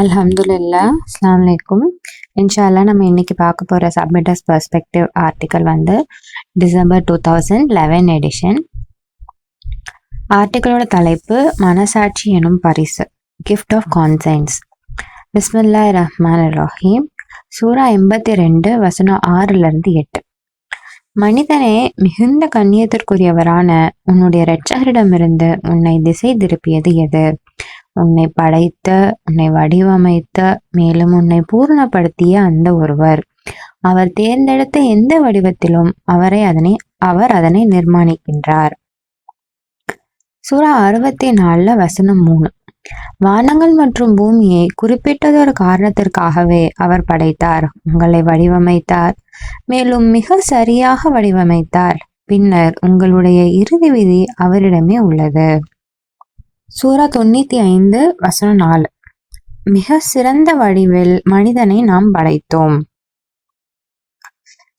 அலமதுல்லா அஸ்லாம் வலைக்கும் இன்ஷால்லா நம்ம இன்னைக்கு பார்க்க போகிற சப்மிட்டர்ஸ் பர்ஸ்பெக்டிவ் ஆர்டிக்கல் வந்து December two thousand eleven edition ஆர்டிக்கலோட தலைப்பு மனசாட்சி எனும் பரிசு கிஃப்ட் ஆஃப் கான்சைன்ஸ் பிஸ்மில்லா ரஹ்மான் ரஹீம். சூரா எண்பத்தி ரெண்டு வசனம் ஆறுலேருந்து எட்டு. மனிதனே மிகுந்த கண்ணியத்திற்குரியவரான உன்னுடைய இரட்சகரிடமிருந்து உன்னை திசை திருப்பியது எது? உன்னை படைத்த உன்னை வடிவமைத்த மேலும் உன்னை பூர்ணப்படுத்திய அந்த ஒருவர். அவர் தேர்ந்தெடுத்த எந்த வடிவத்திலும் அவரை அதனை அவர் அதனை நிர்மாணிக்கின்றார். சூரா அறுபத்தி நாலுல வசனம் மூணு. வானங்கள் மற்றும் பூமியை குறிப்பிட்டதொரு காரணத்திற்காகவே அவர் படைத்தார். உங்களை வடிவமைத்தார். மேலும் மிக சரியாக வடிவமைத்தார். பின்னர் உங்களுடைய இறுதி விதி அவரிடமே உள்ளது. சூரா தொண்ணூத்தி ஐந்து வசனம் நாலு. மிக சிறந்த வடிவில் மனிதனை நாம் படைத்தோம்.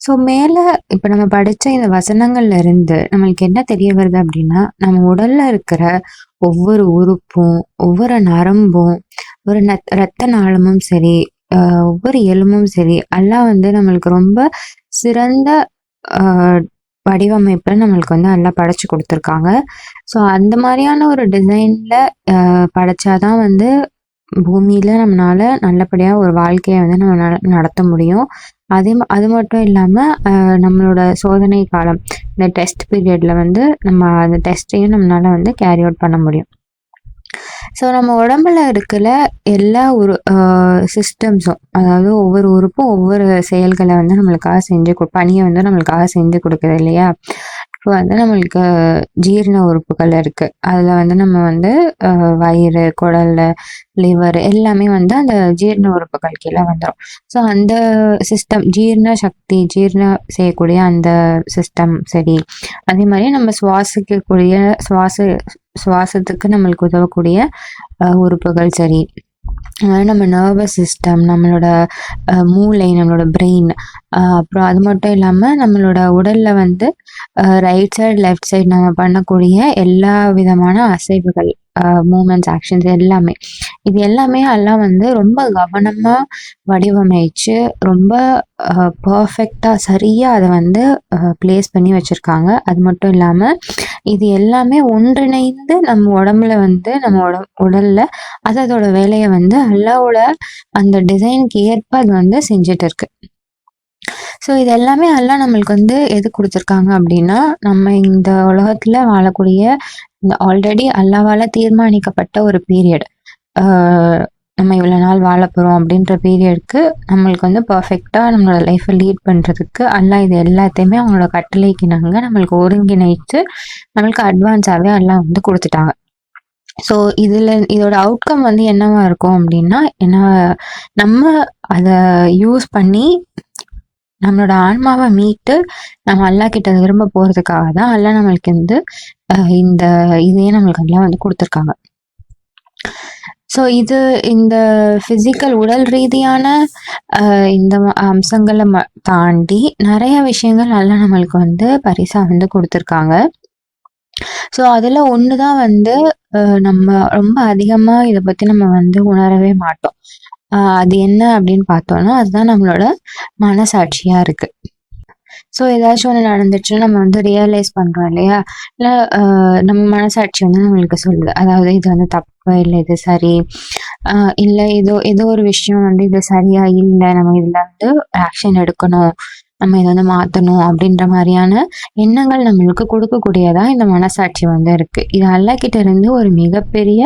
ஸோ மேலே இப்போ நம்ம படித்த இந்த வசனங்கள்ல இருந்து நம்மளுக்கு என்ன தெரிய வருது அப்படின்னா நம்ம உடல்ல இருக்கிற ஒவ்வொரு உறுப்பும் ஒவ்வொரு நரம்பும் ஒரு நத் ரத்த நாளமும் சரி ஆஹ் ஒவ்வொரு எலும்பும் சரி எல்லாம் வந்து நம்மளுக்கு ரொம்ப சிறந்த ஆஹ் வடிவமைப்பில் நம்மளுக்கு வந்து நல்லா படைச்சி கொடுத்துருக்காங்க. ஸோ அந்த மாதிரியான ஒரு டிசைனில் படைச்சாதான் வந்து பூமியில் நம்மளால நல்லபடியாக ஒரு வாழ்க்கையை வந்து நம்ம நடத்த முடியும். அதே அது மட்டும் இல்லாமல் நம்மளோட சோதனை காலம் இந்த டெஸ்ட் பீரியடில் வந்து நம்ம அந்த டெஸ்ட்டையும் நம்மளால வந்து கேரி அவுட் பண்ண முடியும். ஸோ நம்ம உடம்புல இருக்கிற எல்லா ஒரு சிஸ்டம்ஸும் அதாவது ஒவ்வொரு உறுப்பும் ஒவ்வொரு செயல்களை வந்து நம்மளுக்காக செஞ்சு கொடு பணியை வந்து நம்மளுக்காக செஞ்சு கொடுக்குது இல்லையா? இப்போ வந்து நம்மளுக்கு ஜீரண உறுப்புகள் இருக்கு. அதில் வந்து நம்ம வந்து ஆஹ் வயிறு குடல் லிவர் எல்லாமே வந்து அந்த ஜீரண உறுப்புகள் கீழே வந்துடும் ஸோ அந்த சிஸ்டம் ஜீரண சக்தி ஜீரண செய்யக்கூடிய அந்த சிஸ்டம் சரி. அதே மாதிரி நம்ம சுவாசிக்கக்கூடிய சுவாச சுவாசத்துக்கு நம்மளுக்கு உதவக்கூடிய உறுப்புகள் சரி. நம்ம நர்வஸ் சிஸ்டம் நம்மளோட மூளை நம்மளோட பிரெயின் அப்புறம் அது மட்டும் இல்லாமல் நம்மளோட உடலில் வந்து ரைட் சைடு லெஃப்ட் சைடு நம்ம பண்ணக்கூடிய எல்லா விதமான அசைவுகள் மூமெண்ட்ஸ் ஆக்ஷன்ஸ் எல்லாமே. இது எல்லாமே எல்லாம் வந்து ரொம்ப கவனமாக வடிவமைச்சு ரொம்ப பர்ஃபெக்டாக சரியாக அதை வந்து ப்ளேஸ் பண்ணி வச்சுருக்காங்க. அது மட்டும் இல்லாமல் இது எல்லாமே ஒன்றிணைந்து நம்ம உடம்புல வந்து நம்ம உட உடலில் அது அதோட வேலையை வந்து அல்லாவோட அந்த டிசைனுக்கு ஏற்ப அது வந்து செஞ்சுட்டு இருக்கு ஸோ இது எல்லாமே எல்லாம் நம்மளுக்கு வந்து எது கொடுத்துருக்காங்க அப்படின்னா நம்ம இந்த உலகத்தில் வாழக்கூடிய இந்த ஆல்ரெடி அல்லாவால் தீர்மானிக்கப்பட்ட ஒரு பீரியட் நம்ம இவ்வளோ நாள் வாழ போகிறோம் அப்படின்ற பீரியடுக்கு நம்மளுக்கு வந்து பர்ஃபெக்டாக நம்மளோட லைஃப்பை லீட் பண்ணுறதுக்கு எல்லாம் இது எல்லாத்தையுமே அவங்களோட கட்டளைக்கு நாங்கள் நம்மளுக்கு ஒருங்கிணைத்து நம்மளுக்கு அட்வான்ஸாகவே எல்லாம் வந்து கொடுத்துட்டாங்க. ஸோ இதில் இதோட அவுட்கம் வந்து என்னவா இருக்கும் அப்படின்னா என்ன நம்ம அதை யூஸ் பண்ணி நம்மளோட ஆன்மாவை மீட்டு நம்ம அல்லா கிட்ட விரும்ப போகிறதுக்காக தான் அல்லா நம்மளுக்கு வந்து இந்த இதையே நம்மளுக்கு எல்லாம் வந்து கொடுத்துருக்காங்க. ஸோ இது இந்த ஃபிசிக்கல் உடல் ரீதியான இந்த அம்சங்களை ம தாண்டி நிறைய விஷயங்கள் நல்லா நம்மளுக்கு வந்து பரிசா வந்து கொடுத்துருக்காங்க. ஸோ அதில் ஒன்று தான் வந்து நம்ம ரொம்ப அதிகமாக இதை பற்றி நம்ம வந்து உணரவே மாட்டோம். அது என்ன அப்படின்னு பார்த்தோம்னா அதுதான் நம்மளோட மனசாட்சியாக இருக்குது ஸோ ஏதாச்சும் ஒன்று நடந்துச்சுன்னா நம்ம வந்து ரியலைஸ் பண்ணுறோம் இல்லையா? இல்லை நம்ம மனசாட்சி வந்து நம்மளுக்கு சொல்லுது. அதாவது இது வந்து தப்பு இல்லை இது சரி. ஆஹ் இல்லை ஏதோ ஏதோ ஒரு விஷயம் வந்து இது சரியா இல்லை நம்ம இதில் வந்து ஆக்ஷன் எடுக்கணும். நம்ம இதை வந்து மாற்றணும் அப்படின்ற மாதிரியான எண்ணங்கள் நம்மளுக்கு கொடுக்கக்கூடியதா இந்த மனசாட்சி வந்து இருக்கு. இது அல்லா கிட்ட இருந்து ஒரு மிகப்பெரிய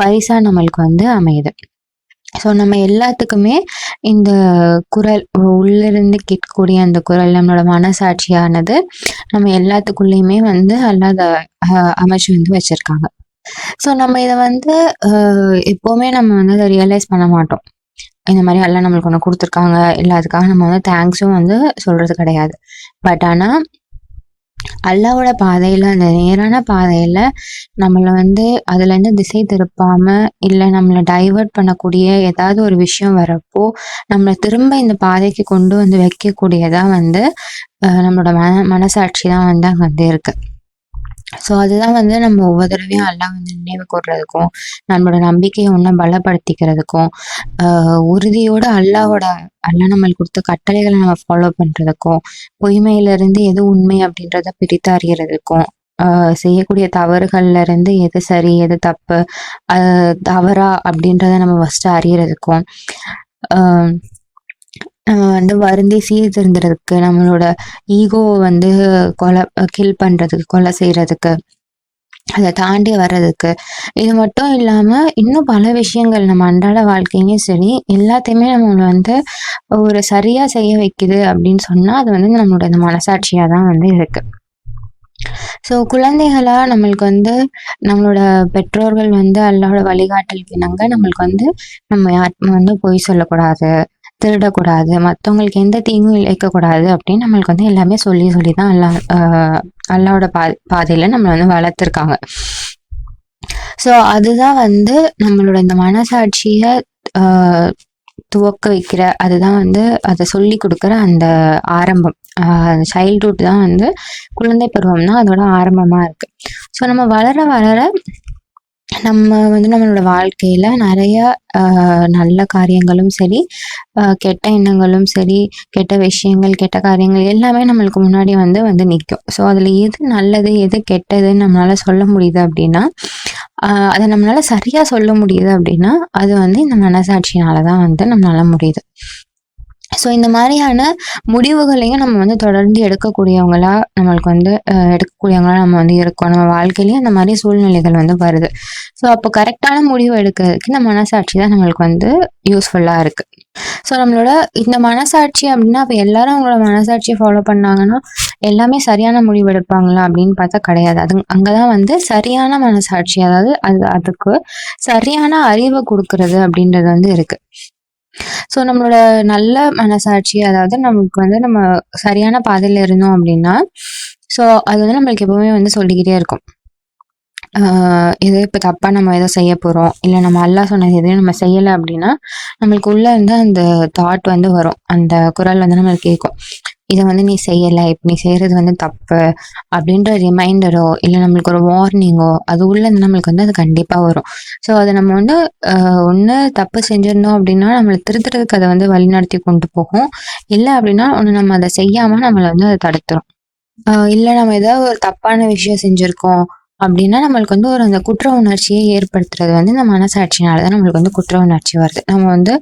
பரிசா நம்மளுக்கு வந்து அமையுது. ஸோ நம்ம எல்லாத்துக்குமே இந்த குரல் உள்ளிருந்து கேட்கக்கூடிய அந்த குரல் நம்மளோட மனசாட்சியானது நம்ம எல்லாத்துக்குள்ளேயுமே வந்து அல்லாத அமைச்சு வந்து வச்சுருக்காங்க. ஸோ நம்ம இதை வந்து எப்போவுமே நம்ம வந்து அதை ரியலைஸ் பண்ண மாட்டோம். இந்த மாதிரி எல்லாம் நம்மளுக்கு ஒன்று கொடுத்துருக்காங்க. இல்லை அதுக்காக நம்ம வந்து தேங்க்ஸும் வந்து சொல்கிறது கிடையாது. பட் ஆனால் அல்லாவோட பாதையில் அந்த நேரான பாதையில் நம்மளை வந்து அதுலேருந்து திசை திருப்பாமல் இல்லை நம்மளை டைவர்ட் பண்ணக்கூடிய ஏதாவது ஒரு விஷயம் வரப்போ நம்மளை திரும்ப இந்த பாதைக்கு கொண்டு வந்து வைக்கக்கூடியதாக வந்து நம்மளோட மன மனசாட்சி தான் வந்து அங்கே வந்து இருக்குது ஸோ அதுதான் வந்து நம்ம ஒவ்வொரு தடவையும் எல்லாம் வந்து நினைவு கூடுறதுக்கும் நம்மளோட நம்பிக்கையை இன்னும் பலப்படுத்திக்கிறதுக்கும் உறுதியோடு உறுதியோட அல்லாஹ்வோட அல்லாஹ் நம்மளுக்கு கொடுத்த கட்டளைகளை நம்ம ஃபாலோ பண்ணுறதுக்கும் பொய்மையிலிருந்து எது உண்மை அப்படின்றத பிரித்தறிகிறதுக்கும் செய்யக்கூடிய தவறுகள்ல இருந்து எது சரி எது தப்பு தவறா அப்படின்றத நம்ம ஃபஸ்ட்டு அறியறதுக்கும் நம்ம வந்து வருந்தி சீர்திருந்துறதுக்கு நம்மளோட ஈகோவை வந்து கொலை கில் பண்றதுக்கு கொலை செய்யறதுக்கு அதை தாண்டி வர்றதுக்கு இது மட்டும் இல்லாம இன்னும் பல விஷயங்கள் நம்ம அன்றாட வாழ்க்கையும் சரி எல்லாத்தையுமே நம்மளை வந்து ஒரு சரியா செய்ய வைக்குது அப்படின்னு சொன்னா அது வந்து நம்மளோட இந்த மனசாட்சியா தான் வந்து இருக்கு. ஸோ குழந்தைகளா நம்மளுக்கு வந்து நம்மளோட பெற்றோர்கள் வந்து அல்லாவோட வழிகாட்டலுக்கு இணங்க நம்மளுக்கு வந்து நம்ம யாருக்குமே வந்து பொய் சொல்லக்கூடாது. திருடக்கூடாது மற்றவங்களுக்கு எந்த தீங்கும் இழைக்கக்கூடாது அப்படின்னு நம்மளுக்கு வந்து எல்லாமே சொல்லி சொல்லி தான் அல்லா அல்லாவோட பா பாதையில் நம்மளை வந்து வளர்த்துருக்காங்க. ஸோ அதுதான் வந்து நம்மளோட இந்த மனசாட்சியை ஆஹ் துவக்க வைக்கிற அதுதான் வந்து அதை சொல்லி கொடுக்குற அந்த ஆரம்பம். அந்த சைல்ட்ஹுட் தான் வந்து குழந்தை பருவம் தான் அதோட ஆரம்பமாக இருக்குது ஸோ நம்ம வளர வளர நம்ம வந்து நம்மளோட வாழ்க்கையில நிறைய நல்ல காரியங்களும் சரி கெட்ட எண்ணங்களும் சரி கெட்ட விஷயங்கள் கெட்ட காரியங்கள் எல்லாமே நம்மளுக்கு முன்னாடி வந்து வந்து நிற்கும் ஸோ அதில் எது நல்லது எது கெட்டதுன்னு நம்மளால சொல்ல முடியுது அப்படின்னா அதை நம்மளால சரியா சொல்ல முடியுது அப்படின்னா அது வந்து இந்த மனசாட்சினால தான் வந்து நம்மளால முடியுது. ஸோ இந்த மாதிரியான முடிவுகளையும் நம்ம வந்து தொடர்ந்து எடுக்கக்கூடியவங்களா நம்மளுக்கு வந்து எடுக்கக்கூடியவங்களா நம்ம வந்து இருக்கோம். நம்ம வாழ்க்கையிலையும் அந்த மாதிரி சூழ்நிலைகள் வந்து வருது. ஸோ அப்போ கரெக்டான முடிவு எடுக்கிறதுக்கு இந்த மனசாட்சி தான் நம்மளுக்கு வந்து யூஸ்ஃபுல்லாக இருக்குது ஸோ நம்மளோட இந்த மனசாட்சி அப்படின்னா அப்போ எல்லாரும் அவங்களோட மனசாட்சியை ஃபாலோ பண்ணாங்கன்னா எல்லாமே சரியான முடிவு எடுப்பாங்களா அப்படின்னு பார்த்தா கிடையாது. அது அங்கே தான் வந்து சரியான மனசாட்சி அதாவது அது அதுக்கு சரியான அறிவை கொடுக்கறது அப்படின்றது வந்து இருக்குது ஸோ நம்மளோட நல்ல மனசாட்சி அதாவது நமக்கு வந்து நம்ம சரியான பாதையில இருந்தோம் அப்படின்னா ஸோ அது வந்து நம்மளுக்கு எப்பவுமே வந்து சொல்லிக்கிட்டே இருக்கும். ஆஹ் இப்போ தப்பா நம்ம எதோ செய்ய போறோம் இல்லை நம்ம அல்லாஹ் சொன்னது எதையும் நம்ம செய்யலை அப்படின்னா நம்மளுக்கு உள்ள இருந்து அந்த தாட் வந்து வரும். அந்த குரல் வந்து நம்மளுக்கு கேட்கும். இதை வந்து நீ செய்யலை இப்போ நீ செய்கிறது வந்து தப்பு அப்படின்ற ரிமைண்டரோ இல்லை நம்மளுக்கு ஒரு வார்னிங்கோ அது உள்ளே நம்மளுக்கு வந்து அது கண்டிப்பாக வரும். ஸோ அதை நம்ம வந்து ஒன்று தப்பு செஞ்சிருந்தோம் அப்படின்னா நம்மளை திருத்துறதுக்கு அதை வந்து வழிநடத்தி கொண்டு போகும். இல்லை அப்படின்னா ஒன்று நம்ம அதை செய்யாமல் நம்மளை வந்து அதை தடுத்துரும். இல்லை நம்ம ஏதாவது ஒரு தப்பான விஷயம் செஞ்சுருக்கோம் அப்படின்னா நம்மளுக்கு வந்து ஒரு அந்த குற்ற உணர்ச்சியை ஏற்படுத்துறது வந்து இந்த மனசாட்சினால தான் நம்மளுக்கு வந்து குற்ற உணர்ச்சி வருது. நம்ம வந்து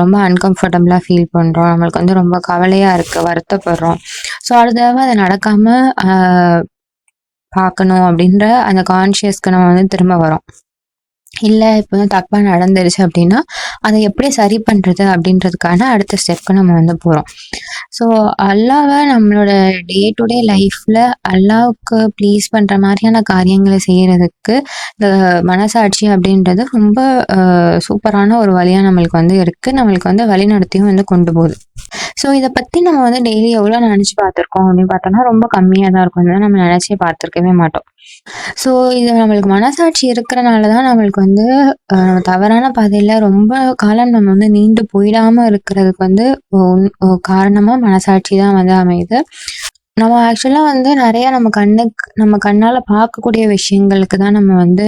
ரொம்ப அன்கம்ஃபர்டபுளாக ஃபீல் பண்ணுறோம் நம்மளுக்கு வந்து ரொம்ப கவலையா இருக்குது வருத்தப்படுறோம். ஸோ அது தடவை அது நடக்காம பார்க்கணும் அப்படின்ற அந்த கான்ஷியஸ்க்கு நம்ம வந்து திரும்ப வரோம். இல்லை இப்போ வந்து தப்பாக நடந்துருச்சு அப்படின்னா அதை எப்படி சரி பண்ணுறது அப்படின்றதுக்கான அடுத்த ஸ்டெப்க்கு நம்ம வந்து போகிறோம் ஸோ அல்லாவை நம்மளோட டே டு டே லைஃப்பில் அல்லாவுக்கு ப்ளீஸ் பண்ணுற மாதிரியான காரியங்களை செய்கிறதுக்கு இந்த மனசாட்சி அப்படின்றது ரொம்ப சூப்பரான ஒரு வழியாக நம்மளுக்கு வந்து இருக்குது நம்மளுக்கு வந்து வழிநடத்தியும் வந்து கொண்டு போகுது. ஸோ இதை பற்றி நம்ம வந்து டெய்லி எவ்வளோ நினச்சி பார்த்துருக்கோம் அப்படின்னு பார்த்தோம்னா ரொம்ப கம்மியாக தான் இருக்கும். நம்ம நினச்சி பார்த்துருக்கவே மாட்டோம். ஸோ இது நம்மளுக்கு மனசாட்சி இருக்கிறனால தான் நம்மளுக்கு வந்து தவறான பாதையில் ரொம்ப காலம் நம்ம வந்து நீண்டு போயிடாமல் இருக்கிறதுக்கு வந்து காரணமாக மனசாட்சி தான் வந்து அமையுது. நம்ம ஆக்சுவலா வந்து நிறைய நம்ம கண்ணுக்கு நம்ம கண்ணால பார்க்கக்கூடிய விஷயங்களுக்கு தான் நம்ம வந்து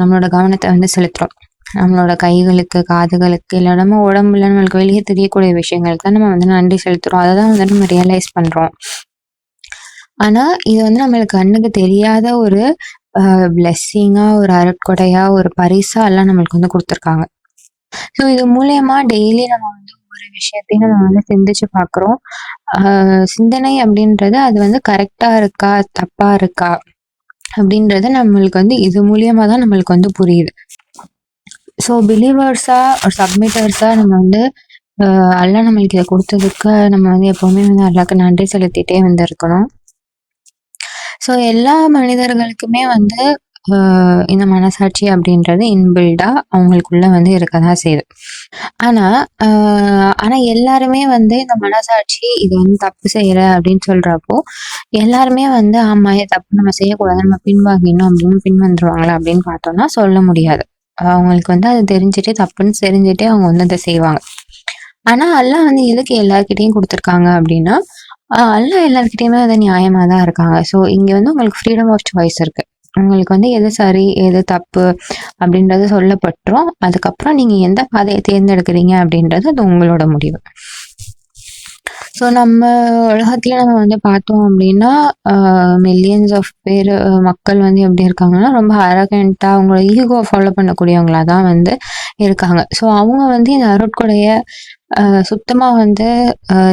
நம்மளோட கவனத்தை வந்து செலுத்துறோம். நம்மளோட கைகளுக்கு காதுகளுக்கு இல்லை நம்ம உடம்புல நம்மளுக்கு வெளியே தெரியக்கூடிய விஷயங்களுக்கு தான் நம்ம வந்து நன்றி செலுத்துறோம். அதை தான் வந்து நம்ம ரியலைஸ் பண்றோம். ஆனா இது வந்து நம்மளுக்கு கண்ணுக்கு தெரியாத ஒரு பிளெஸ்ஸிங்காக ஒரு அருட்கொடையா ஒரு பரிசா எல்லாம் நம்மளுக்கு வந்து கொடுத்துருக்காங்க. ஸோ இது மூலியமா டெய்லி நம்ம வந்து ஒரு விஷயத்தையும் நம்ம வந்து சிந்திச்சு பார்க்குறோம் சிந்தனை அப்படின்றது அது வந்து கரெக்டா இருக்கா தப்பா இருக்கா அப்படின்றது நம்மளுக்கு வந்து இது மூலியமா தான் நம்மளுக்கு வந்து புரியுது. ஸோ பிலீவர்ஸா ஒரு சப்மிட்டர்ஸா நம்ம வந்து அல்லா நம்மளுக்கு இதை கொடுத்ததுக்கு நம்ம வந்து எப்பவுமே வந்து அல்லாக்கு நன்றி செலுத்திட்டே வந்து இருக்கணும். ஸோ எல்லா மனிதர்களுக்குமே வந்து இந்த மனசாட்சி அப்படின்றது இன்பில்டா அவங்களுக்குள்ள வந்து இருக்க தான் செய்யுது ஆனா ஆனால் ஆனா எல்லாருமே வந்து இந்த மனசாட்சி இது வந்து தப்பு செய்யற அப்படின்னு சொல்றப்போ எல்லாருமே வந்து ஆமா தப்பு நம்ம செய்யக்கூடாது நம்ம பின்வாங்கிடணும் அப்படின்னு பின் வந்துருவாங்களா அப்படின்னு பார்த்தோம்னா சொல்ல முடியாது அவங்களுக்கு வந்து அது தெரிஞ்சுட்டே தப்புன்னு தெரிஞ்சுட்டே அவங்க வந்து அதை செய்வாங்க ஆனா அல்லாஹ் வந்து எதுக்கு எல்லாருக்கிட்டையும் கொடுத்துருக்காங்க அப்படின்னா ஆஹ் அல்லா எல்லார்கிட்டயுமே வந்து நியாயமா தான் இருக்காங்க. ஸோ இங்க வந்து உங்களுக்கு ஃப்ரீடம் ஆஃப் சாய்ஸ் இருக்கு. உங்களுக்கு வந்து எது சரி, எது தப்பு அப்படின்றது சொல்லப்பட்டுரும். அதுக்கப்புறம் நீங்கள் எந்த பாதையை தேர்ந்தெடுக்கிறீங்க அப்படின்றது அது உங்களோட முடிவு. ஸோ நம்ம உலகத்தில் நம்ம வந்து பார்த்தோம் அப்படின்னா, மில்லியன்ஸ் ஆஃப் பேர் மக்கள் வந்து எப்படி இருக்காங்கன்னா, ரொம்ப அரகண்ட்டாக அவங்களோட ஈகோ ஃபாலோ பண்ணக்கூடியவங்களா தான் வந்து இருக்காங்க. ஸோ அவங்க வந்து இந்த அருட்கொடைய சுத்தமாக வந்து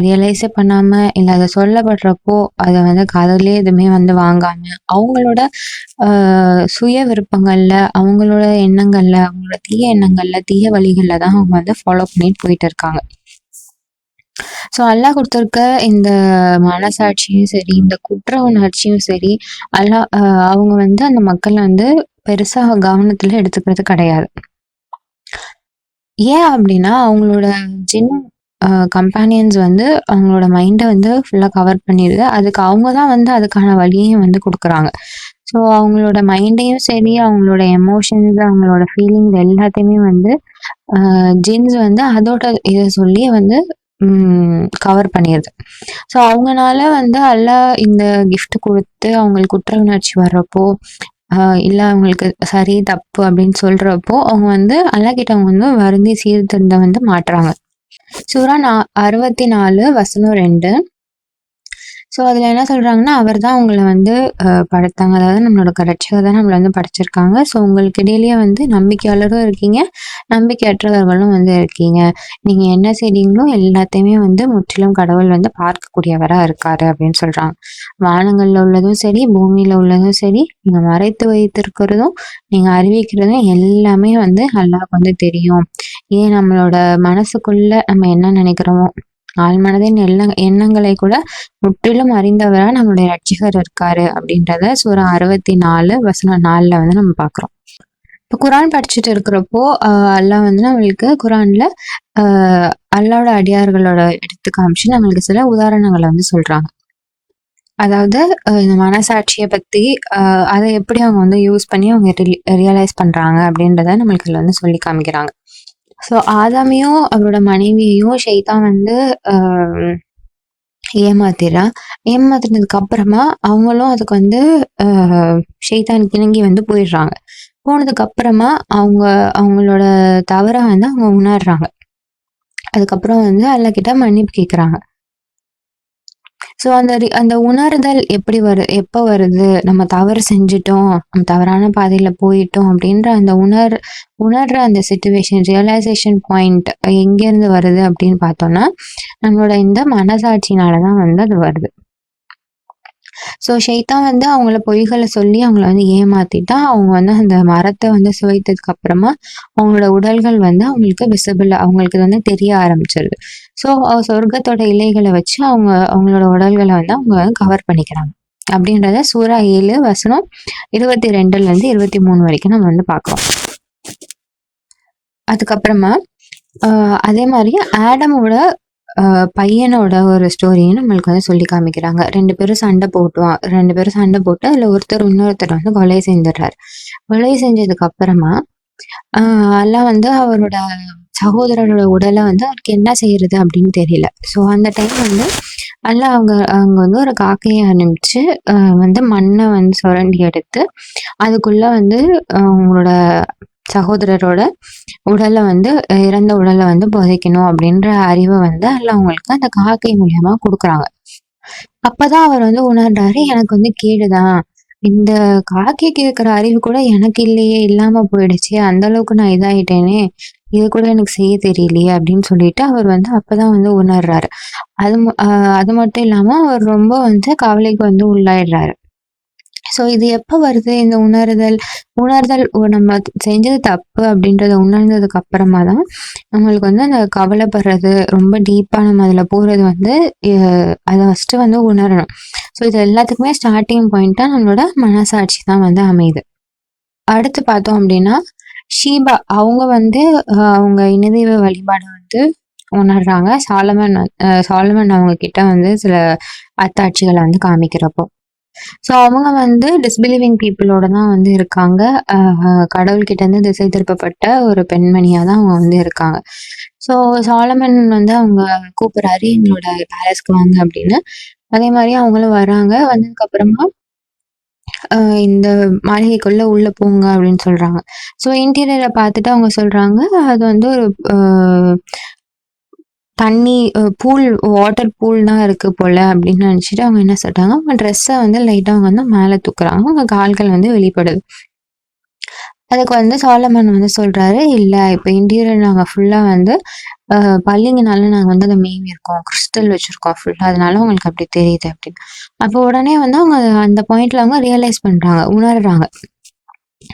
ரியலைஸே பண்ணாமல் இல்லை அதை சொல்லப்படுறப்போ, அதை வந்து காதலே எதுவுமே வந்து வாங்காமல் அவங்களோட சுய விருப்பங்களில் அவங்களோட எண்ணங்களில் அவங்களோட தீய எண்ணங்களில் தீய வழிகளில் தான் அவங்க வந்து ஃபாலோ பண்ணிட்டு போயிட்டு இருக்காங்க. ஸோ அல்லாஹ் கொடுத்துருக்க இந்த மனசாட்சியும் சரி, இந்த குற்ற உணர்ச்சியும் சரி, அல்லாஹ் அவங்க வந்து அந்த மக்கள் வந்து பெருசாக கவனத்தில் எடுத்துக்கிறது கிடையாது. ஏன் அப்படின்னா, அவங்களோட ஜின் கம்பானியன்ஸ் வந்து அவங்களோட மைண்டை வந்து ஃபுல்லாக கவர் பண்ணிடுது அதுக்கு அவங்க தான் வந்து அதுக்கான வழியையும் வந்து கொடுக்குறாங்க ஸோ அவங்களோட மைண்டையும் சரி, அவங்களோட எமோஷன்ஸ், அவங்களோட ஃபீலிங்ஸ் எல்லாத்தையுமே வந்து ஜின்ஸ் வந்து அதோட இதை சொல்லி வந்து கவர் பண்ணிடுது ஸோ அவங்கனால வந்து அல்லாஹ் இந்த கிஃப்ட் கொடுத்து அவங்களுக்கு குற்ற உணர்ச்சி வர்றப்போ, இல்லை அவங்களுக்கு சரி, தப்பு அப்படின்னு சொல்கிறப்போ அவங்க வந்து அல்லாஹ் கிட்ட அவங்க வந்து வருந்தி சீர்திருந்த வந்து மாட்டுறாங்க. சூரா நா 64 வசனம் ரெண்டு. ஸோ அதில் என்ன சொல்கிறாங்கன்னா அவர் தான் உங்களை வந்து படைத்தாங்க. அதாவது நம்மளோட ரட்சகர் தான் நம்மளை வந்து படைச்சிருக்காங்க. ஸோ உங்களுக்கு இடையிலேயே வந்து நம்பிக்கையாளரும் இருக்கீங்க, நம்பிக்கையற்றவர்களும் வந்து இருக்கீங்க. நீங்கள் என்ன செய்றீங்களோ எல்லாத்தையுமே வந்து முற்றிலும் கடவுள் வந்து பார்க்கக்கூடியவராக இருக்காரு அப்படின்னு சொல்கிறாங்க வானங்களில் உள்ளதும் சரி, பூமியில் உள்ளதும் சரி, நீங்கள் மறைத்து வைத்திருக்கிறதும், நீங்கள் அறிவிக்கிறதும் எல்லாமே வந்து நல்லா வந்து தெரியும். ஏன் நம்மளோட மனசுக்குள்ளே நம்ம என்ன நினைக்கிறோமோ, ஆழ்மனதின் எண்ண எண்ணங்களை கூட முற்றிலும் அறிந்தவரா நம்மளுடைய ரட்சிகர் இருக்காரு அப்படின்றத சூறா அறுபத்தி நாலு வசனம் நாலுல வந்து நம்ம பாக்குறோம் இப்போ குரான் படிச்சுட்டு இருக்கிறப்போ, அல்லாஹ் வந்து நம்மளுக்கு குரான்ல அ அடியார்களோட எடுத்து காமிச்சு நம்மளுக்கு சில உதாரணங்களை வந்து சொல்றாங்க. அதாவது இந்த மனசாட்சியை பத்தி அதை எப்படி அவங்க வந்து யூஸ் பண்ணி அவங்க ரியலைஸ் பண்றாங்க அப்படின்றத நம்மளுக்கு இதுல வந்து சொல்லி காமிக்கிறாங்க. ஸோ ஆதாமையும், அவரோட மனைவியையும் ஷெய்தா வந்து ஏமாத்திடுறான் ஏமாத்தினதுக்கு அப்புறமா அவங்களும் அதுக்கு வந்து அ ஷைத்தானுக்கு இணங்கி வந்து போயிடுறாங்க. போனதுக்கு அப்புறமா அவங்க அவங்களோட தவற வந்து அவங்க உணர்றாங்க. அதுக்கப்புறம் வந்து அல்லாஹ் கிட்ட மன்னிப்பு கேட்குறாங்க. ஸோ அந்த அந்த உணர்தல் எப்படி வரு எப்போ வருது? நம்ம தவறு செஞ்சுட்டோம், நம்ம தவறான பாதையில் போயிட்டோம் அப்படின்ற அந்த உணர் உணர்ற அந்த சுச்சுவேஷன் ரியலைசேஷன் பாயிண்ட் எங்கேருந்து வருது அப்படின்னு பார்த்தோம்னா, நம்மளோட இந்த மனசாட்சினால தான் வந்து அது வருது. ஸோ ஷைத்தான் வந்து அவங்கள பொய்களை சொல்லி அவங்கள வந்து ஏமாத்திட்டா அவங்க வந்து அந்த மரத்தை வந்து சுவைத்ததுக்கு அப்புறமா, அவங்களோட உடல்கள் வந்து அவங்களுக்கு விசிபிள் அவங்களுக்கு வந்து தெரிய ஆரம்பிச்சிருது ஸோ சொர்க்கத்தோட இலைகளை வச்சு அவங்க அவங்களோட உடல்களை வந்து அவங்க கவர் பண்ணிக்கிறாங்க. அப்படின்றத சூரா ஏழு வசனம் 22லருந்து 23 வரைக்கும் நம்ம வந்து பார்க்குறோம். அதுக்கப்புறமா அதே மாதிரி ஆடமோட பையனோட ஒரு ஸ்டோரியும் நம்மளுக்கு வந்து சொல்லி காமிக்கிறாங்க. ரெண்டு பேரும் சண்டை போட்டுவான் ரெண்டு பேரும் சண்டை போட்டு அதில் ஒருத்தர் இன்னொருத்தர் வந்து கொலை செஞ்சுடுறாரு. கொலை செஞ்சதுக்கு அப்புறமா, எல்லாம் வந்து அவரோட சகோதரரோட உடலை வந்து அவருக்கு என்ன செய்யறது அப்படின்னு தெரியல. ஸோ அந்த டைம் வந்து எல்லாம் அவங்க அவங்க வந்து ஒரு காக்கையை அனுப்பிச்சு வந்து மண்ணை வந்து சுரண்டி எடுத்து, அதுக்குள்ள வந்து அவங்களோட சகோதரரோட உடலை வந்து இறந்த உடலை வந்து புதைக்கணும் அப்படின்ற அறிவை வந்து அதில் அவங்களுக்கு அந்த காக்கை மூலியமா கொடுக்குறாங்க அப்பதான் அவர் வந்து உணர்றாரு, எனக்கு வந்து கேடுதான். இந்த காக்கைக்கு இருக்கிற அறிவு கூட எனக்கு இல்லையே! இல்லாம போயிடுச்சு அந்த அளவுக்கு நான் இதாயிட்டேனே! இது கூட எனக்கு செய்ய தெரியலையே! அப்படின்னு சொல்லிட்டு அவர் வந்து அப்பதான் வந்து உணர்றாரு. அது ம அது மட்டும் இல்லாம அவர் ரொம்ப வந்து கவலைக்கு வந்து உள்ளாயிடுறாரு. ஸோ இது எப்போ வருது இந்த உணர்தல்? உணர்தல் நம்ம செஞ்சது தப்பு அப்படின்றத உணர்ந்ததுக்கு அப்புறமா தான், நம்மளுக்கு வந்து அந்த கவலைப்படுறது, ரொம்ப டீப்பாக நம்ம அதில் போகிறது வந்து அதை ஃபஸ்ட்டு வந்து உணரணும். ஸோ இது எல்லாத்துக்குமே ஸ்டார்டிங் பாயிண்ட்டாக நம்மளோட மனசாட்சி தான் வந்து அமையுது. அடுத்து பார்த்தோம் அப்படின்னா, ஷீபா அவங்க வந்து அவங்க இனதெய்வ வழிபாடு வந்து உணர்றாங்க. சாலமன் சாலமன் அவங்க கிட்ட வந்து சில அத்தாட்சிகளை வந்து காமிக்கிறப்போ. ஸோ அவங்க வந்து டிஸ்பிலீவிங் பீப்புளோட தான் வந்து இருக்காங்க. அ கடவுள்கிட்ட இருந்து திசை திருப்பப்பட்ட ஒரு பெண்மணியாக தான் அவங்க வந்து இருக்காங்க. ஸோ சாலமன் வந்து அவங்க கூப்பிடுறாரு, எங்களோட பேலஸ்க்கு வாங்க அப்படின்னு. அதே மாதிரி அவங்களும் வராங்க வந்ததுக்கப்புறமா இந்த மாளிகைக்குள்ள உள்ள போங்க அப்படின்னு சொல்றாங்க. ஸோ இன்டீரியரை பார்த்துட்டு அவங்க சொல்றாங்க, அது வந்து ஒரு தண்ணி பூல் வாட்டர் பூல் தான் இருக்கு போல அப்படின்னு நினச்சிட்டு அவங்க என்ன சொல்றாங்க, அவங்க ட்ரெஸ்ஸை வந்து லைட்டாக அவங்க வந்து மேலே தூக்குறாங்க. அவங்க கால்கள் வந்து வெளிப்படுது. அதுக்கு வந்து சோலமன் வந்து சொல்றாரு, "இல்ல இப்ப இன்டீரியர் நாங்க ஃபுல்லா வந்து பள்ளிங்கனால நாங்கள் நாங்க வந்து மேவி இருக்கோம் கிறிஸ்டல் வச்சிருக்கோம் ஃபுல்லா. அதனால உங்களுக்கு அப்படி தெரியுது" அப்படின்னு. அப்போ உடனே வந்து அவங்க அந்த பாயிண்ட்ல அவங்க ரியலைஸ் பண்றாங்க, உணர்றாங்க.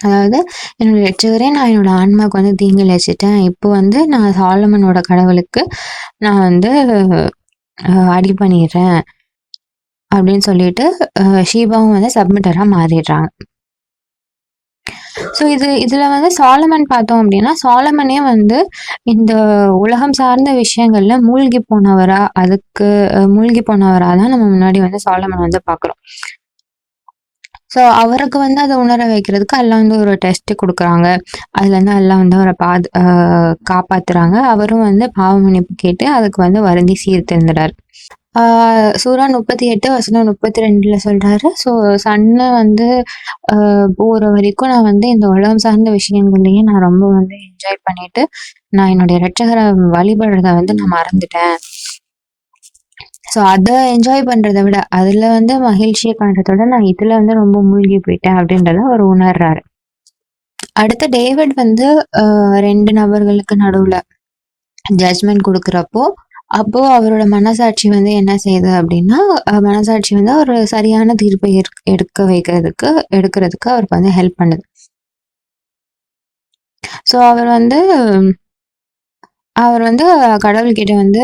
அதாவது என்னோட ரட்சகரே நான் என்னோட ஆன்மாவுக்கு வந்து தீங்கு இழைச்சிட்டேன். இப்போ வந்து நான் சாலமனோட கடவுளுக்கு நான் வந்து அடி பண்ணிடுறேன். அப்படின்னு சொல்லிட்டு ஷீபாவும் வந்து சப்மிட்டரா மாறிடுறாங்க. ஸோ இது இதுல வந்து சாலமன் பார்த்தோம் அப்படின்னா, சாலமனே வந்து இந்த உலகம் சார்ந்த விஷயங்கள்ல மூழ்கி போனவரா, அதுக்கு மூழ்கி போனவரா தான் நம்ம முன்னாடி வந்து சாலமன் வந்து பார்க்குறோம். ஸோ அவருக்கு வந்து அதை உணர வைக்கிறதுக்கு எல்லாம் வந்து ஒரு டெஸ்ட் கொடுக்குறாங்க அதுலேருந்து எல்லாம் வந்து அவரை பாது காப்பாத்துறாங்க. அவரும் வந்து பாவ மன்னிப்பு கேட்டு அதுக்கு வந்து வருந்தி சீர்திருந்துறாரு. ஆ சூரா 38 வசனம் 32ல சொல்றாரு. ஸோ சன்னு வந்து போற வரைக்கும் நான் வந்து இந்த உலகம் சார்ந்த விஷயங்கள்லயே நான் ரொம்ப வந்து என்ஜாய் பண்ணிட்டு, நான் என்னுடைய ரட்சகரை வழிபடுறத வந்து நான் மறந்துட்டேன். ஸோ அதை என்ஜாய் பண்றத விட, அதுல வந்து மகிழ்ச்சியை காண்றதோட நான் இதுல வந்து ரொம்ப மூழ்கி போயிட்டேன் அப்படின்றத அவர் உணர்றாரு. அடுத்து டேவிட் வந்து ரெண்டு நபர்களுக்கு நடுவுல ஜட்மெண்ட் கொடுக்குறப்போ அப்போ அவரோட மனசாட்சி வந்து என்ன செய்யுது அப்படின்னா, மனசாட்சி வந்து ஒரு சரியான தீர்ப்பை எடுக்க வைக்கிறதுக்கு எடுக்கிறதுக்கு அவருக்கு வந்து ஹெல்ப் பண்ணுது. ஸோ அவர் வந்து அவர் வந்து கடவுள்கிட்ட வந்து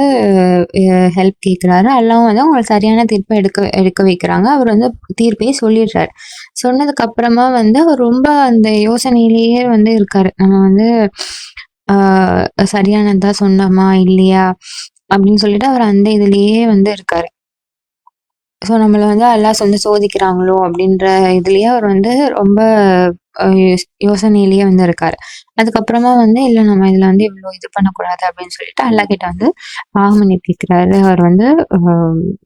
ஹெல்ப் கேட்குறாரு. எல்லாம் வந்து அவங்கள சரியான தீர்ப்பை எடுக்க எடுக்க வைக்கிறாங்க. அவர் வந்து தீர்ப்பையும் சொல்லிடுறாரு. சொன்னதுக்கு அப்புறமா வந்து அவர் ரொம்ப அந்த யோசனையிலேயே வந்து இருக்காரு. நம்ம வந்து சரியானதா சொன்னோமா? இல்லையா? அப்படின்னு சொல்லிட்டு அவர் அந்த இதுலயே வந்து இருக்காரு. ஸோ நம்மளை வந்து எல்லாம் சொந்த சோதிக்கிறாங்களோ அப்படின்ற இதுலயே அவர் வந்து ரொம்ப யோசனையிலேயே வந்து இருக்காரு. அதுக்கப்புறமா வந்து இல்ல நம்ம இதுல வந்து இவ்ளோ இது பண்ணக்கூடாது அப்படின்னு சொல்லிட்டு அல்லா கிட்ட வந்து பாவ கேட்குறாரு அவர் வந்து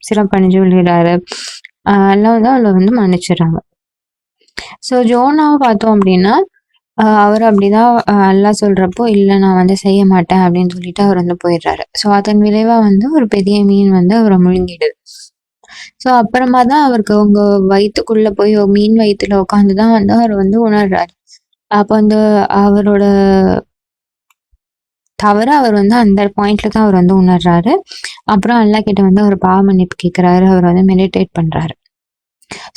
சிறப்பணிஞ்சு விழுகிறாரு. எல்லாம் வந்து அவளை வந்து மன்னிச்சிடுறாங்க ஸோ ஜோனாவை பார்த்தோம் அப்படின்னா, அவர் அப்படிதான் அ அல்லாஹ் சொல்றப்போ, இல்ல நான் வந்து செய்ய மாட்டேன் அப்படின்னு சொல்லிட்டு அவர் வந்து போயிடுறாரு. ஸோ அதன் விளைவா வந்து ஒரு பெரிய மீன் வந்து அவரை முழுங்கிடுது. ஸோ அப்புறமா தான் அவருக்கு அவங்க வயிற்றுக்குள்ளே போய் மீன் வயித்துல உட்காந்து தான் வந்து அவர் வந்து உணர்றாரு. அப்ப வந்து அவரோட தவற அவர் வந்து அந்த பாயிண்ட்ல தான் அவர் வந்து உணர்றாரு. அப்புறம் அல்லா கிட்ட வந்து அவர் பாவ மன்னிப்பு கேட்குறாரு அவர் வந்து மெடிடேட் பண்றாரு.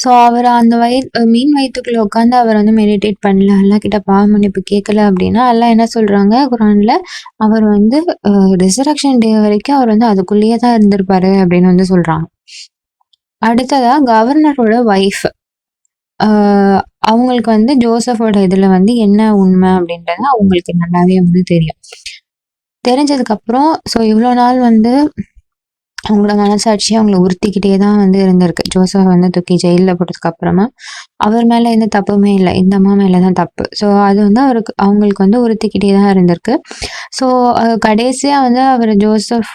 ஸோ அவர் அந்த வய மீன் வயிற்றுக்குள்ளே உட்காந்து அவர் வந்து மெடிடேட் பண்ணல. அல்லா கிட்ட பாவ மன்னிப்பு கேட்கல அப்படின்னா, எல்லாம் என்ன சொல்றாங்க குரான்ல, அவர் வந்து ரிசரக்ஷன் டே வரைக்கும் அவர் வந்து அதுக்குள்ளேயே தான் இருந்திருப்பாரு அப்படின்னு வந்து சொல்றாங்க. அடுத்ததா கவர்னரோட ஒய்ஃப். அவங்களுக்கு வந்து ஜோசஃபோட இதுல வந்து என்ன உண்மை அப்படின்றது அவங்களுக்கு நல்லாவே வந்து தெரியும். தெரிஞ்சதுக்கப்புறம் ஸோ இவ்வளோ நாள் வந்து அவங்களோட மனசாட்சி அவங்கள உறுத்திக்கிட்டே தான் வந்து இருந்திருக்கு. ஜோசப் வந்து தூக்கி ஜெயிலில் போட்டதுக்கு அப்புறமா, அவர் மேலே எந்த தப்புமே இல்லை இந்த அம்மா மேலே தான் தப்பு. ஸோ அது வந்து அவருக்கு அவங்களுக்கு வந்து உறுத்திக்கிட்டே தான் இருந்திருக்கு. ஸோ கடைசியாக வந்து அவர் ஜோசப்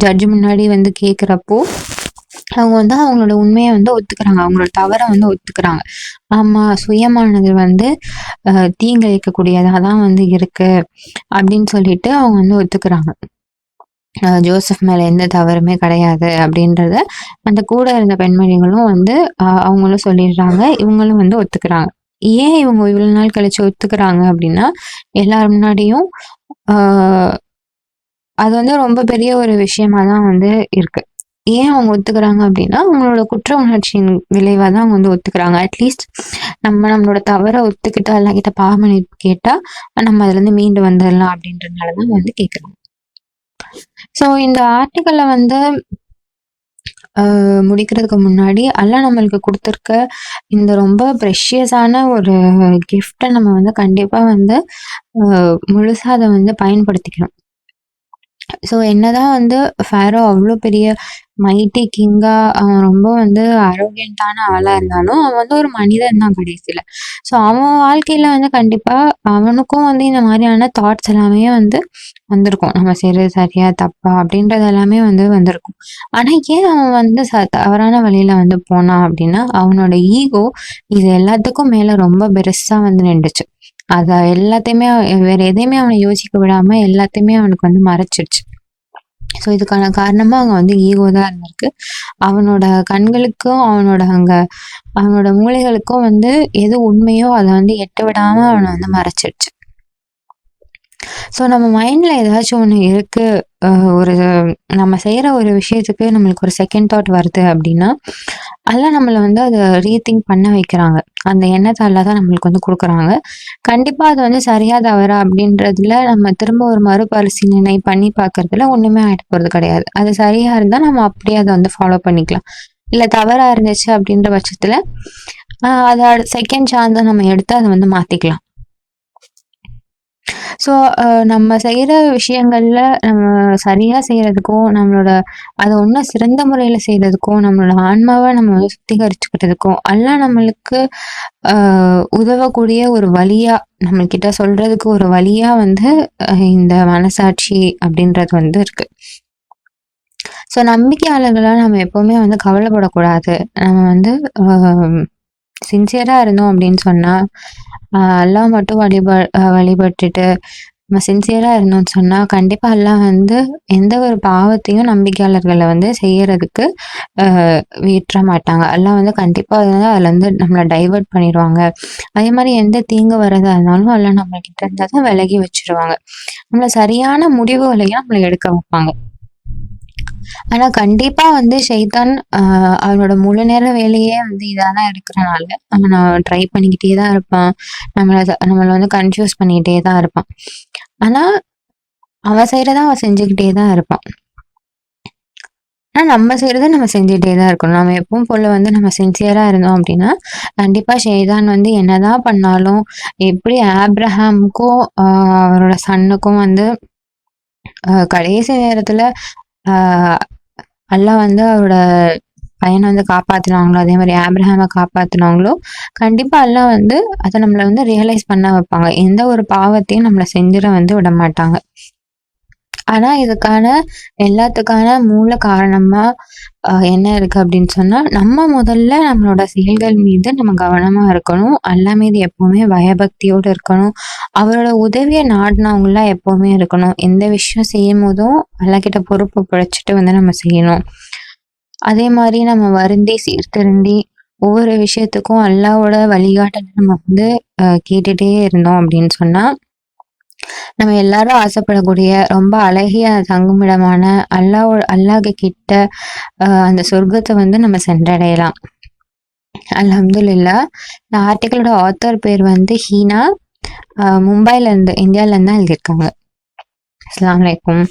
ஜட்ஜ் முன்னாடி வந்து கேட்குறப்போ அவங்க வந்து அவங்களோட உண்மையை வந்து ஒத்துக்கிறாங்க. அவங்களோட தவறை வந்து ஒத்துக்கிறாங்க. ஆமா, சுயமானது வந்து அ தான் வந்து இருக்கு. அப்படின்னு சொல்லிட்டு அவங்க வந்து ஒத்துக்கிறாங்க. ஜோசப் மேல எந்த தவறுமே கிடையாது அப்படின்றத, அந்த கூட இருந்த பெண்மணிகளும் வந்து அவங்களும் சொல்லிடுறாங்க. இவங்களும் வந்து ஒத்துக்கிறாங்க. ஏன் இவங்க இவ்வளோ நாள் கழிச்சு ஒத்துக்கிறாங்க அப்படின்னா, எல்லார் முன்னாடியும் அது வந்து ரொம்ப பெரிய ஒரு விஷயமா தான் வந்து இருக்கு. ஏன் அவங்க ஒத்துக்கிறாங்க அப்படின்னா, அவங்களோட குற்ற உணர்ச்சியின் விளைவா தான் அவங்க வந்து ஒத்துக்கிறாங்க. அட்லீஸ்ட் நம்ம நம்மளோட தவற ஒத்துக்கிட்டு அல்லாஹ் கிட்ட பாவ கேட்டா, நம்ம அதுலேருந்து மீண்டு வந்துடலாம் அப்படின்றதுனால தான் வந்து கேட்குறாங்க. ஸோ இந்த ஆர்டிக்கிள வந்து முடிக்கிறதுக்கு முன்னாடி, அல்ல நம்மளுக்கு கொடுத்துருக்க இந்த ரொம்ப ப்ரெஷியஸான ஒரு கிஃப்டை நம்ம வந்து கண்டிப்பா வந்து முழுசா அதை வந்து பயன்படுத்திக்கணும். ஸோ என்னதான் வந்து ஃபேரோ அவ்வளோ பெரிய மைட்டி கிங்காக அவன் ரொம்ப வந்து அரோகியண்டான ஆளாக இருந்தாலும், அவன் வந்து ஒரு மனிதன் தான் கடைசியில் ஸோ அவன் வாழ்க்கையில் வந்து கண்டிப்பாக அவனுக்கும் வந்து இந்த மாதிரியான தாட்ஸ் எல்லாமே வந்து வந்திருக்கும். நம்ம செய்கிறது சரியா? தப்பா? அப்படின்றது எல்லாமே வந்து வந்திருக்கும். ஆனால் ஏன் அவன் வந்து ச தவறான வழியில் வந்து போனான் அப்படின்னா, அவனோட ஈகோ இது எல்லாத்துக்கும் மேலே ரொம்ப பெருசாக வந்து நின்றுச்சு அதை எல்லாத்தையுமே வேற எதையுமே அவனை யோசிக்க விடாம எல்லாத்தையுமே அவனுக்கு வந்து மறைச்சிருச்சு. ஸோ இதுக்கான காரணமா அங்க வந்து ஈகோ தான் இருந்திருக்கு. அவனோட கண்களுக்கும், அவனோட அங்க அவனோட மூளைகளுக்கும் வந்து எது உண்மையோ அதை வந்து எட்ட விடாம அவனை வந்து மறைச்சிருச்சு. ஸோ நம்ம மைண்ட்ல ஏதாச்சும் ஒன்று இருக்கு. ஒரு நம்ம செய்கிற ஒரு விஷயத்துக்கு நம்மளுக்கு ஒரு செகண்ட் தாட் வருது அப்படின்னா, அதெல்லாம் நம்மளை வந்து அதை ரீதிங்க் பண்ண வைக்கிறாங்க. அந்த எண்ணத்தால தான் நம்மளுக்கு வந்து கொடுக்குறாங்க கண்டிப்பாக அது வந்து சரியா, தவறா அப்படின்றதுல நம்ம திரும்ப ஒரு மறுபரிசீலனை பண்ணி பார்க்கறதுல ஒன்றுமே ஆகிட்டு போகிறது கிடையாது. அது சரியா இருந்தால் நம்ம அப்படியே அதை வந்து ஃபாலோ பண்ணிக்கலாம். இல்லை தவறா இருந்துச்சு அப்படின்ற பட்சத்தில் அதை செகண்ட் சான்ஸை நம்ம எடுத்து அதை வந்து மாற்றிக்கலாம் ஸோ uh, நம்ம செய்கிற விஷயங்கள்ல நம்ம சரியா செய்கிறதுக்கும் நம்மளோட அத ஒன்றும் சிறந்த முறையில செய்கிறதுக்கும் நம்மளோட ஆன்மாவை நம்ம வந்து சுத்திகரிச்சுக்கிறதுக்கும், எல்லாம் நம்மளுக்கு உதவக்கூடிய ஒரு வழியா, நம்மகிட்ட சொல்றதுக்கு ஒரு வழியா வந்து இந்த மனசாட்சி அப்படின்றது வந்து இருக்கு. ஸோ நம்பிக்கையாளர்களாக நம்ம எப்பவுமே வந்து கவலைப்படக்கூடாது. நம்ம வந்து சின்சியராக சின்சியரா இருந்தோம் அப்படின்னு சொன்னா, எல்லாம் மட்டும் வழிப வழிபட்டுட்டு நம்ம சின்சியரா இருந்தோம்னு சொன்னா, கண்டிப்பா எல்லாம் வந்து எந்த ஒரு பாவத்தையும் நம்பிக்கையாளர்களை வந்து செய்யறதுக்கு விட்டுற மாட்டாங்க. எல்லாம் வந்து கண்டிப்பா வந்து அதுலருந்து நம்மளை டைவர்ட் பண்ணிடுவாங்க அதே மாதிரி எந்த தீங்கு வரதா இருந்தாலும் எல்லாம் நம்மகிட்ட இருந்தால் தான் விலகி வச்சுருவாங்க. நம்மள சரியான முடிவுகளையும் நம்மளை எடுக்க வைப்பாங்க. ஆனா கண்டிப்பா வந்து ஷைதான் அவனோட முழு நேர வேலையே வந்து இதா தான் இருக்கிறனால, அவன் ட்ரை பண்ணிக்கிட்டே தான் இருப்பான். நம்மளை நம்மள வந்து கன்ஃப்யூஸ் பண்ணிக்கிட்டே தான் இருப்பான். ஆனா, அவன் செய்யறதான் அவன் செஞ்சுக்கிட்டே தான் இருப்பான். ஆனா நம்ம செய்றத நம்ம செஞ்சுட்டே தான் இருக்கணும். நம்ம எப்பவும் போல் வந்து நம்ம சின்சியரா இருந்தோம் அப்படின்னா, கண்டிப்பா ஷைத்தான் வந்து என்னதான் பண்ணாலும், எப்படி ஆப்ரஹாமுக்கும் அவரோட சன்னுக்கும் வந்து கடைசி நேரத்துல அல்லா வந்து அவரோட பையனை வந்து காப்பாத்துனாங்களோ, அதே மாதிரி ஆப்ரஹாம காப்பாத்துனாங்களோ, கண்டிப்பா எல்லாம் வந்து அதை நம்மள வந்து ரியலைஸ் பண்ண வைப்பாங்க. எந்த ஒரு பாவத்தையும் நம்மள செஞ்சிட வந்து விட மாட்டாங்க ஆனா இதுக்கான எல்லாத்துக்கான மூல காரணமா என்ன இருக்கு அப்படின்னு சொன்னா, நம்ம முதல்ல நம்மளோட செயல்கள் மீது நம்ம கவனமா இருக்கணும். அல்லா மீது எப்பவுமே பயபக்தியோட இருக்கணும். அவரோட உதவியை நாடினவங்களாம் எப்பவுமே இருக்கணும். எந்த விஷயம் செய்யும் போதும் கிட்ட பொறுப்பு பிழைச்சிட்டு வந்து நம்ம செய்யணும். அதே மாதிரி நம்ம வருந்தி, சீர்திருந்தி ஒவ்வொரு விஷயத்துக்கும் அல்லாவோட வழிகாட்டல நம்ம வந்து கேட்டுட்டே இருந்தோம் அப்படின்னு சொன்னா, நம்ம எல்லாரும் ஆசைப்படக்கூடிய ரொம்ப அழகிய தங்குமிடமான அல்லாவோ அல்லாஹ் கிட்ட அந்த சொர்க்கத்தை வந்து நம்ம சென்றடையலாம். அலமதுல்லா இந்த ஆர்டிக்கலோட ஆத்தர் பேர் வந்து ஹீனா. மும்பைல இருந்து இந்தியால இருந்து தான் எழுதியிருக்காங்க. அஸ்லாம் வலைக்கும்